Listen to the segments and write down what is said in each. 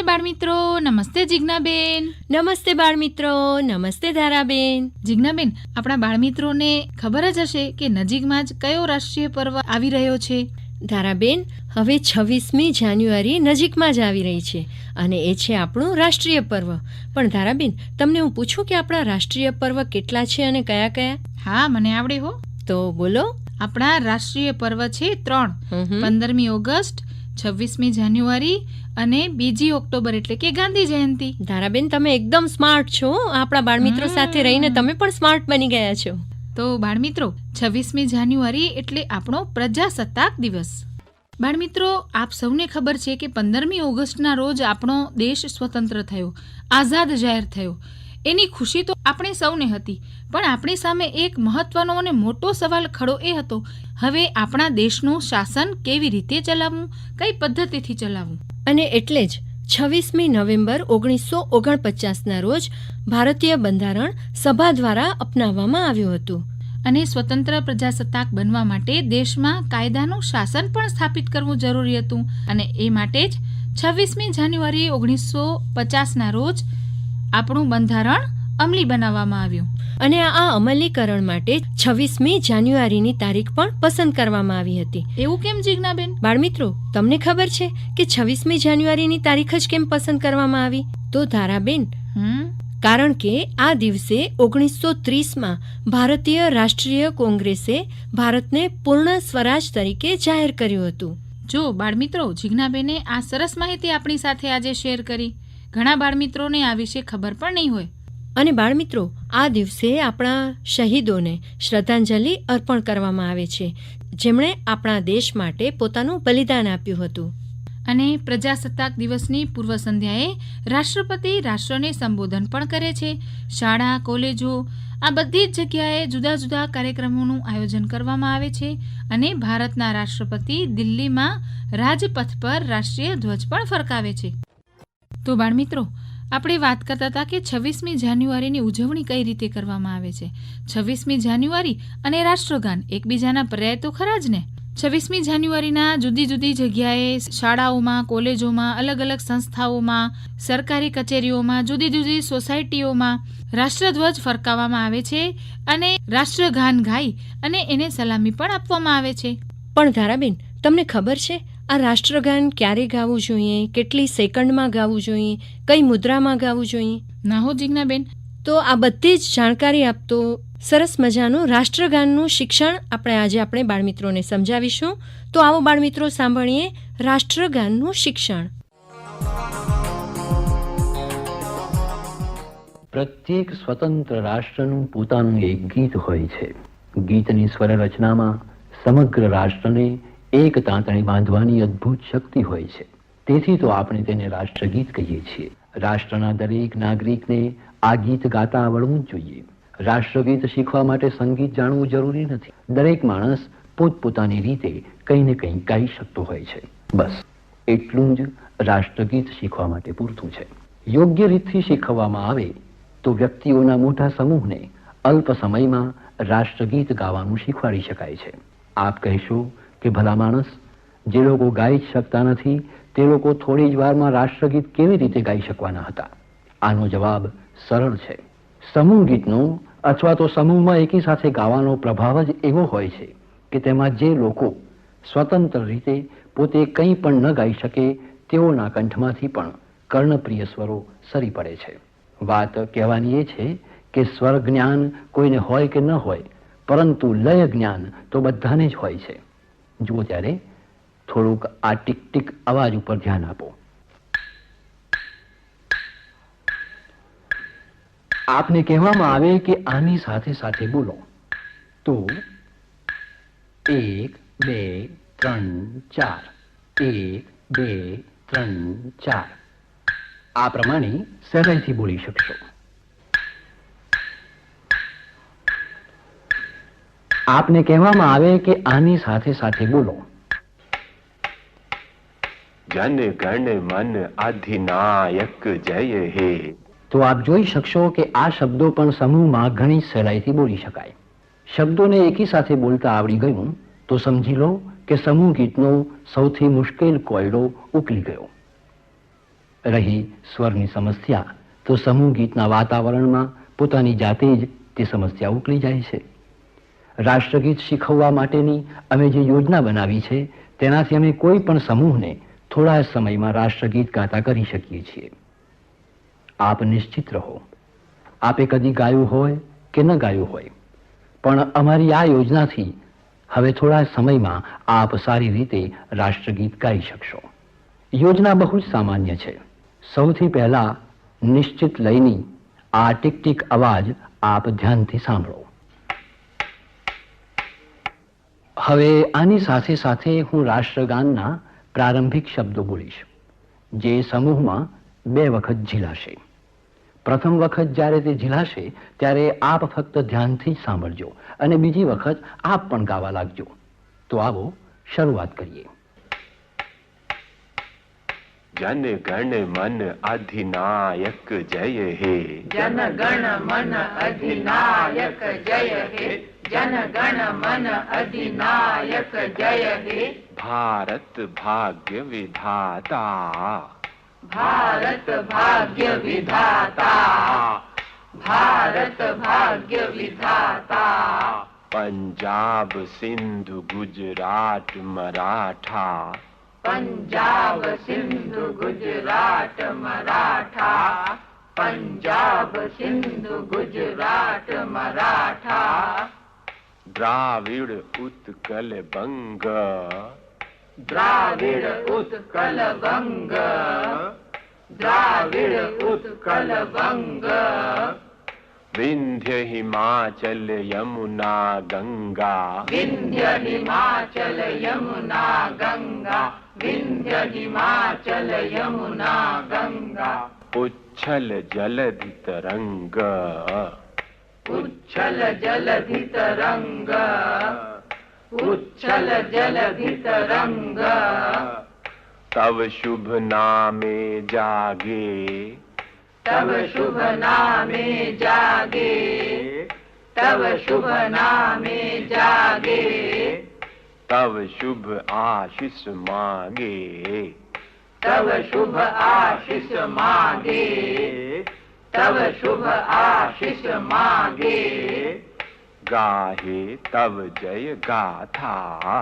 નમસ્તે બાળમિત્રો નમસ્તે જિજ્ઞાબેન. નમસ્તે બાળમિત્રો નમસ્તે ધારાબેન. જિજ્ઞાબેન આપણા બાળમિત્રોને ખબર જ હશે કે નજીકમાં જ કયો રાષ્ટ્રીય પર્વ આવી રહ્યો છે? ધારાબેન હવે છવ્વીસમી જાન્યુઆરી નજીકમાં જ આવી રહી છે અને એ છે આપણું રાષ્ટ્રીય પર્વ. પણ ધારાબેન તમને હું પૂછું કે આપણા રાષ્ટ્રીય પર્વ કેટલા છે અને કયા કયા? હા મને આવડે હો. તો બોલો. આપણા રાષ્ટ્રીય પર્વ છે ત્રણ. પંદરમી ઓગસ્ટ છવ્વીસમી જાન્યુઆરી અને બીજી ઓક્ટોબર એટલે કે ગાંધી જયંતિ. ધારાબેન તમે એકદમ સ્માર્ટ છો આપણા બાળમિત્રો. સાથે રહીને તમે પણ સ્માર્ટ બની ગયા છો. તો બાળમિત્રો છવ્વીસમી જાન્યુઆરી એટલે આપણો પ્રજાસત્તાક દિવસ. બાળમિત્રો આપ સૌને ખબર છે કે પંદરમી ઓગસ્ટના રોજ આપણો દેશ સ્વતંત્ર થયો આઝાદ જાહેર થયો. એની ખુશી તો આપણે સૌને હતી. પણ આપણી સામે એક મહત્વનો અને મોટો સવાલ ખડો એ હતો હવે આપણા દેશનું શાસન કેવી રીતે ચલાવવું કઈ પદ્ધતિથી ચલાવવું? અને એટલે જ છવ્વીસમી નવેમ્બર ઓગણીસો ઓગણપચાસના રોજ ભારતીય બંધારણ સભા દ્વારા અપનાવવામાં આવ્યું હતું. અને સ્વતંત્ર પ્રજાસત્તાક બનવા માટે દેશમાં કાયદાનું શાસન પણ સ્થાપિત કરવું જરૂરી હતું. અને એ માટે જ છવ્વીસમી જાન્યુઆરી ઓગણીસો પચાસના રોજ આપણું બંધારણ અમલી બનાવવામાં આવ્યું. અને આ અમલીકરણ માટે છવ્વીસમી જાન્યુઆરીની તારીખ પણ પસંદ કરવામાં આવી હતી. એવું કેમ જિજ્ઞાબેન? બાળમિત્રો તમને ખબર છે કે છવ્વીસમી જાન્યુઆરીની તારીખ જ કેમ પસંદ કરવામાં આવી? તો ધારાબેન કારણ કે આ દિવસે ઓગણીસો ત્રીસમાં ભારતીય રાષ્ટ્રીય કોંગ્રેસે ભારતને પૂર્ણ સ્વરાજ તરીકે જાહેર કર્યું હતું. જો બાળમિત્રો જિજ્ઞાબેને આ સરસ માહિતી આપણી સાથે આજે શેર કરી. ઘણા બાળમિત્રોને આ વિશે ખબર પણ નહીં હોય. અને બાળમિત્રો આ દિવસે આપણા શહીદોને શ્રદ્ધાંજલિ અર્પણ કરવામાં આવે છે. જેમણે આપણા દેશ માટે પોતાનું બલિદાન આપ્યું હતું. અને પ્રજાસત્તાક દિવસની પૂર્વ સંધ્યાએ રાષ્ટ્રપતિ રાષ્ટ્રને સંબોધન પણ કરે છે. શાળા કોલેજો આ બધી જ જગ્યાએ જુદા જુદા કાર્યક્રમોનું આયોજન કરવામાં આવે છે અને ભારતના રાષ્ટ્રપતિ દિલ્હીમાં રાજપથ પર રાષ્ટ્રીય ધ્વજ પણ ફરકાવે છે. તો બાળમિત્રો, આપણે વાત કરતા હતા કે છવ્વીસમી જાન્યુઆરીની ઉજવણી કઈ રીતે કરવામાં આવે છે? છવ્વીસમી જાન્યુઆરી અને રાષ્ટ્રગાન એકબીજાના પર્યાય તો ખરા જ ને? છવ્વીસમી જાન્યુઆરીના જુદી જુદી જગ્યાએ શાળાઓમાં, કોલેજોમાં અલગ અલગ સંસ્થાઓમાં, સરકારી કચેરીઓમાં જુદી જુદી સોસાયટીઓમાં રાષ્ટ્રધ્વજ ફરકાવવામાં આવે છે અને રાષ્ટ્રગાન ગાઈ અને એને સલામી પણ આપવામાં આવે છે. પણ ધારાબેન, તમને ખબર છે આ રાષ્ટ્રગાન ક્યારે ગાવું જોઈએ? કેટલી સેકન્ડમાં ગાવું જોઈએ? કઈ મુદ્રામાં ગાવું જોઈએ? ના હો જિજ્ઞાબેન તો આ બધી જ જાણકારી આપતો સરસ મજાનું રાષ્ટ્રગાનનું શિક્ષણ આપણે આજે આપણે બાળમિત્રોને સમજાવીશું. તો આવો બાળમિત્રો સાંભળીએ રાષ્ટ્રગાનનું શિક્ષણ. પ્રત્યેક સ્વતંત્ર રાષ્ટ્રનું પોતાનું એક ગીત હોય છે. ગીતની સ્વર રચનામાં સમગ્ર રાષ્ટ્રને એક તાંતણી બાંધવાની અદ્ભુત શક્તિ હોય છે. તેથી તો આપણે તેને રાષ્ટ્રગીત કહીએ છીએ. રાષ્ટ્રના દરેક નાગરિકને આ ગીત ગાતા આવડવું જ જોઈએ. રાષ્ટ્રગીત શીખવા માટે સંગીત જાણવું જરૂરી નથી. દરેક માણસ પોતપોતાની રીતે કંઈ ને કંઈ ગાઈ શકતો હોય છે. બસ, એટલું જ રાષ્ટ્રગીત શીખવા માટે પૂરતું છે. યોગ્ય રીતથી શીખવવામાં આવે તો વ્યક્તિઓના મોટા સમૂહને અલ્પ સમયમાં રાષ્ટ્રગીત ગાવાનું શીખવાડી શકાય છે. આપ કહેશો કે ભલા માણસ, જે લોકો ગાઈ શકતા નથી, તે લોકો થોડી જ વારમાં રાષ્ટ્રગીત કેવી રીતે ગાઈ શકવાના હતા? આનો જવાબ સરળ છે. સમૂહ ગીતનો અથવા તો સમૂહમાં એકી સાથે ગાવાનો પ્રભાવ જ એવો હોય છે કે તેમાં જે લોકો સ્વતંત્ર રીતે પોતે કંઈ પણ ન ગાઈ શકે, તેઓના કંઠમાંથી પણ કર્ણપ્રિય સ્વરો સરી પડે છે. વાત કહેવાની એ છે કે સ્વર જ્ઞાન કોઈને હોય કે ન હોય, પરંતુ લય જ્ઞાન તો બધાને જ હોય છે. જુઓ ત્યારે થોડુંક આ ટીક ટીક અવાજ ઉપર ધ્યાન આપો. આપને કહેવામાં આવે કે આની સાથે સાથે બોલો. તો એક, બે, ત્રણ, ચાર. એક, બે, ત્રણ, ચાર. આ પ્રમાણે સહેલાઈથી બોલી શકશો. આપને કહેવામાં આવે કે આની સાથે સાથે બોલો. જન ગણ મન અધિનાયક જય હે. તો આપ જોઈ શકશો કે આ શબ્દો પણ સમૂહમાં ઘણી સહેલાઈથી બોલી શકાય. શબ્દોને એકી સાથે બોલતા આવડી ગયું તો સમજી લો કે સમૂહ ગીતનો સૌથી મુશ્કેલ કોયડો ઉકલી ગયો. રહી સ્વરની સમસ્યા તો સમૂહ ગીતના વાતાવરણમાં પોતાની જાતે જ તે સમસ્યા ઉકલી જાય છે. રાષ્ટ્રગીત શીખવવા માટેની અમે જે યોજના બનાવી છે, તેનાથી અમે કોઈ પણ સમૂહને થોડા સમયમાં રાષ્ટ્રગીત ગાતા કરી શકીએ છીએ. આપ નિશ્ચિત રહો. આપે કદી ગાયું હોય કે ન ગાયું હોય. પણ અમારી આ યોજનાથી હવે થોડા સમયમાં આપ સારી રીતે રાષ્ટ્રગીત ગાઈ શકશો. યોજના બહુ જ સામાન્ય છે. સૌથી પહેલાં નિશ્ચિત લયની આ ટીક ટીક અવાજ આપ ધ્યાનથી સાંભળો. હવે આની સાથે સાથે હું રાષ્ટ્રગાનના પ્રારંભિક શબ્દો બોલીશ જે સમૂહમાં બે વખત ઝીલાશે. પ્રથમ વખત જ્યારે તે ઝીલાશે ત્યારે આપ ફક્ત ધ્યાનથી જ સાંભળજો અને બીજી વખત આપ પણ ગાવા લાગજો. તો આવો શરૂઆત કરીએ. જન ગણ મન અધિનાયક જય હે. જન ગણ મન અધિનાયક જય હે. જન ગણ મન અધિનાયક જય હે ભારત ભાગ્ય વિધાતા ભારત ભાગ્ય વિધાતા ભારત ભાગ્ય વિધાતા પંજાબ સિંધુ ગુજરાત મરાઠા પંજાબ સિંધુ ગુજરાત મરાઠા પંજાબ સિંધુ ગુજરાત મરાઠા द्राविड उत्कल बंग द्राविड उत्कल बंग द्राविड उत्कल बंग विंध्य हिमाचल यमुना गंगा। विंध्य हिमाचल यमुना गंगा। विंध्य हिमाचल यमुना गंगा। उच्छल जलधि तरंग ઉચ્છલ જલધિ તરંગ ઉચ્છલ જલધિ તરંગ તવ શુભ નામે જાગે તવ શુભ નામે જાગે તવ શુભ નામે જાગે તવ શુભ આશીષ માગે તવ શુભ આશીષ માગે તવ શુભ આશીષ માગે ગાહે તવ જય ગાથા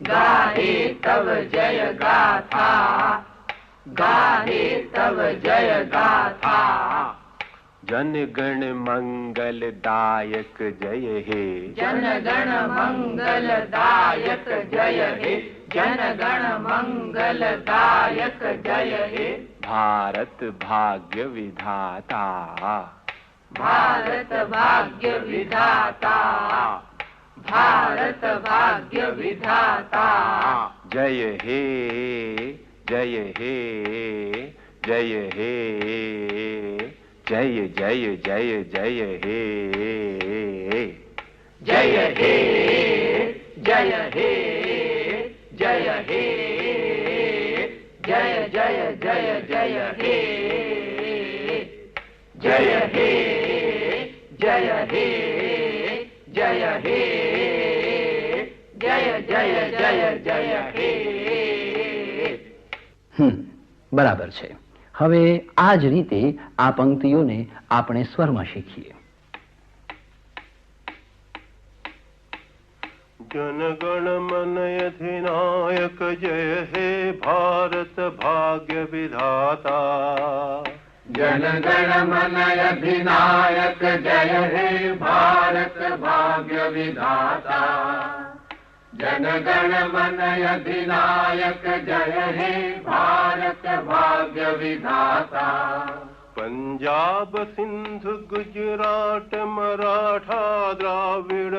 ગાહે તવ જય ગાથા ગાહે તવ જય ગાથા જન ગણ મંગલ દાયક જય હે જન ગણ મંગલ દાયક જય હે જન ગણ મંગલ દાયક જય હે ભારત ભાગ્ય વિધાતા ભારત ભાગ્ય વિધાતા ભારત ભાગ્ય વિધાતા જય હે જય હે જય હે જય જય જય જય હે જય હે જય હે જય હે. જય હે. જય હે. જય જય જય હે. બરાબર છે. હવે આ જ રીતે આ પંક્તિઓને આપણે સ્વરમાં શીખીએ. जनगण मन अधिनायक जय हे भारत भाग्य विधाता जनगण मन अधिनायक जय हे भारत भाग्य विधाता जनगण मन अधिनायक जय हे भारत भाग्य विधाता पंजाब सिंधु गुजरात मराठा द्राविड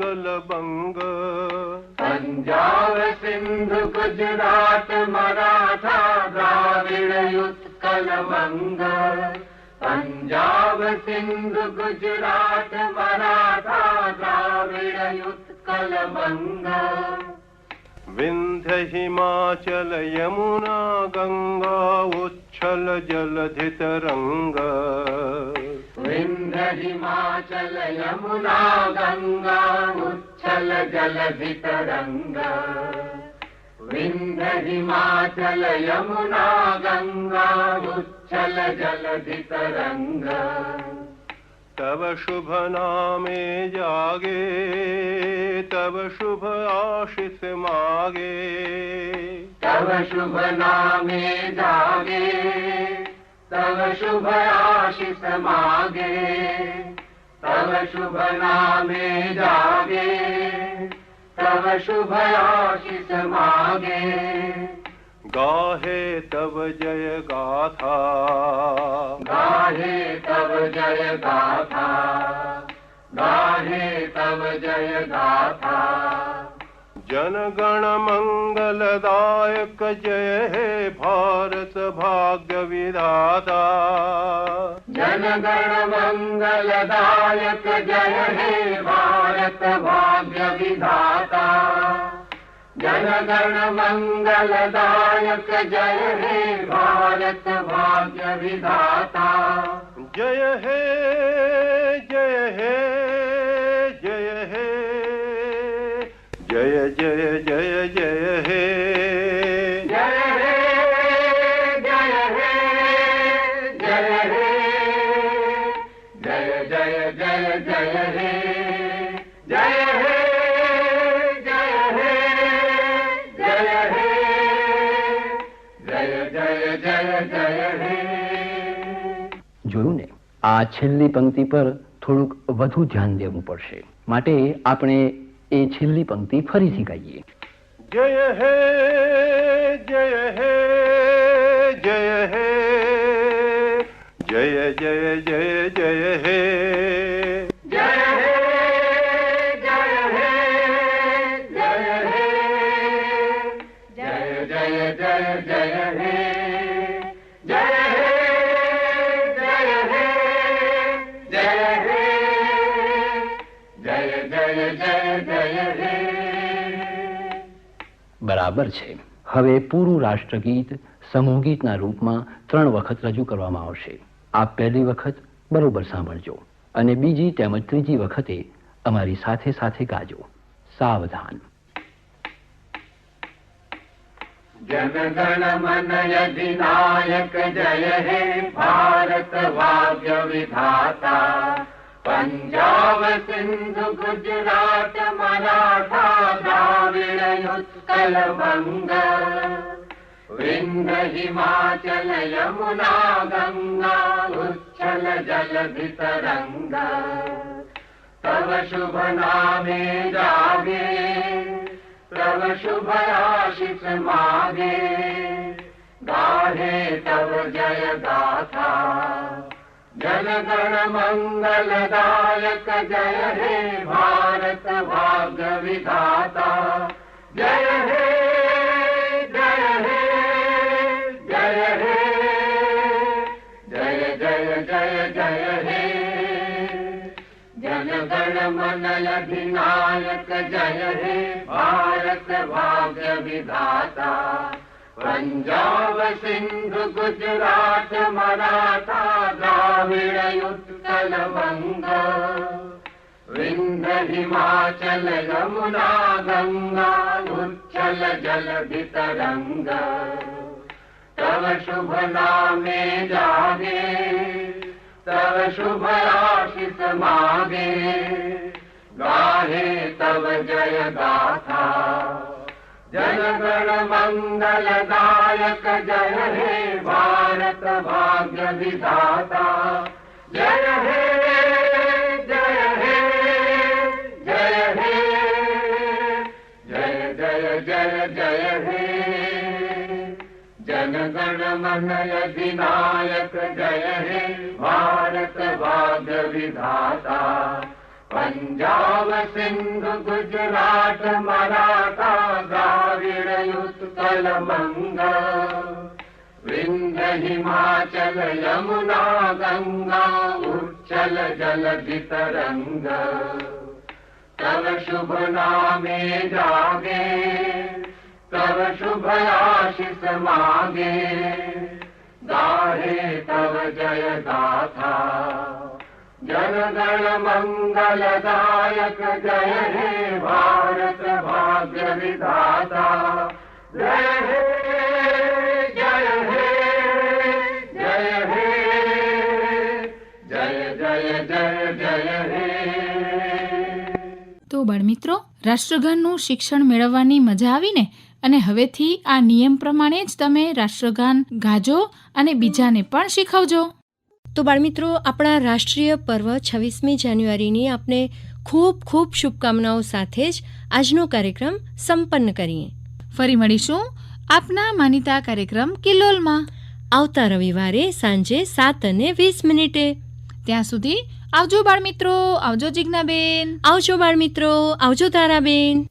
કલબંગ પંજાબ સિંધ ગુજરાત મરાઠા દ્રાવિડ યુદ્ધ કલબંગ પંજાબ સિંધ ગુજરાત મરાઠા દ્રાવિડ યુદ્ધ કલબંગ विन्दहिमाचल यमुना गङ्गा उच्छल जलधितरङ्ग। जलधितरङ्गन्दहिमाचल यमुना गङ्गा उच्छल जलधितरङ्ग। जलधितरङ्गन्दहिमाचल यमुना गङ्गा उच्छल जलधितरङ्ग। तव शुभ नामे जागे, तव शुभ आशीष मागे। तव शुभ नामे जागे, तव शुभ आशिष मागे। तव शुभ नामे जागे, तव शुभ आशिष मागे। गाहे तव जय गाथा गाहे तव जय गाथा गाहे तव जय गाथा जनगण मंगलदायक जय हे भारत भाग्य विधाता जनगण मंगलदायक जय हे भारत भाग्य विधाता जनगण मंगलदायक जय हे भारत भाग्य विधाता। जय हे जय हे जय हे जय जय जय जय हे જોયું ને? આ છેલ્લી પંક્તિ પર થોડુંક વધુ ધ્યાન દેવું પડશે. માટે આપણે એ છેલ્લી પંક્તિ ફરીથી ગાઈએ. જય હે જય હે જય હે, જય જય જય જય હે. બરાબર છે હવે પૂરું રાષ્ટ્રગીત સમૂહ ગીતના રૂપમાં ત્રણ વખત રજૂ કરવામાં આવશે આપ પહેલી વખત બરોબર સાંભળજો અને બીજી તેમજ ત્રીજી વખતે અમારી સાથે સાથે ગાજો સાવધાન जनगण मन अधिनायक जय हे भारत પંજાબ સિંધુ ગુજરાત મરાઠા દ્રાવિડ ઉત્કલ બંગ વિંધ હિમાચલ યમુના ગંગા ઉચ્છલ જલધિ તરંગ તવ શુભ નામે જાગે તવ શુભ આશિષ માગે ગાઢે તવ જય ગાથા जय गाथा जनगण मंगलदायक जय हे भारत भाग्य विधाता जय हे जय हे जय हे जय जय जय जय हे जनगण मन अधिनायक जय हे भारत भाग्य विधाता पंजाब सिंधु गुजरात मराठा द्राविड उत्कल बंग विंध्य हिमाचल यमुना गंगा उच्छल जलधि तरंग तव शुभ नामे जागे तव शुभ आशिष मागे गाहे तव जय गाथा जनगण मंगलदायक जय हे भारत भाग्य विधाता जय हे जनगण मन अधिनायक जय हे भारत भाग्य विधाता पंजाब सिंधु गुजरात मराठा द्राविड उत्कल बंग विंध्य हिमाचल यमुना गंगा उच्छल जलधि तरंग तव शुभ नामे जागे तव शुभ आशिष मागे गाहे तव जय गाथा जनगण मंगलदायक जय हे भारत भाग्य विधाता તો બાળમિત્રો રાષ્ટ્રગાનનું શિક્ષણ મેળવવાની મજા આવીને અને હવેથી આ નિયમ પ્રમાણે જ તમે રાષ્ટ્રગાન ગાજો અને બીજાને પણ શીખવજો. તો બાળમિત્રો આપણા રાષ્ટ્રીય પર્વ છવ્વીસમી જાન્યુઆરીની આપને ખૂબ ખૂબ શુભકામનાઓ સાથે જ આજનો કાર્યક્રમ સંપન્ન કરીએ. ફરી મળીશું આપના માનીતા કાર્યક્રમ કિલ્લોલમાં. આવતા રવિવારે સાંજે સાત અને વીસ મિનિટે. ત્યાં સુધી આવજો બાળમિત્રો આવજો જિજ્ઞાબેન. આવજો બાળમિત્રો આવજો તારાબેન.